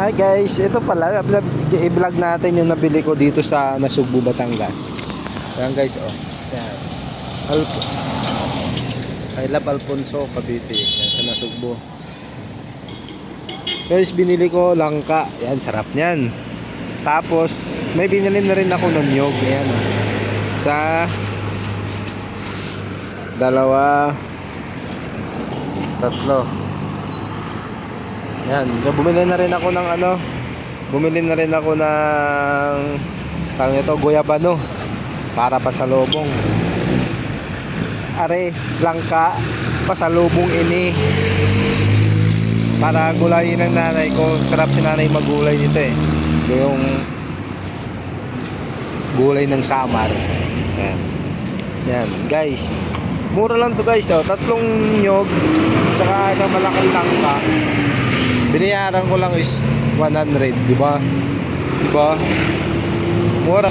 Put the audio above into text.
Hi guys, ito pala, i-vlog natin yung nabili ko dito sa Nasugbu, Batangas. Ayan guys, oh. Ayan. Alp I love Alfonso, Cavite. Yan sa Nasugbu. Guys, binili ko langka. Yan, sarap niyan. Tapos, may binili na rin ako ng nyog. Ayan, oh. Sa dalawa tatlo yan bumili na rin ako ng ano bumili na rin ako ng tawag ito guyabano para pasalubong. Are langka pasalubong ini. Para gulayin ng nanay ko sarap si nanay magulay nito eh. Ito yung gulay ng samar. Yan yan guys. Mura lang to guys oh. tatlong nyog tsaka isang malaking langka binayaran ko lang is 100 di ba? Di ba? Mura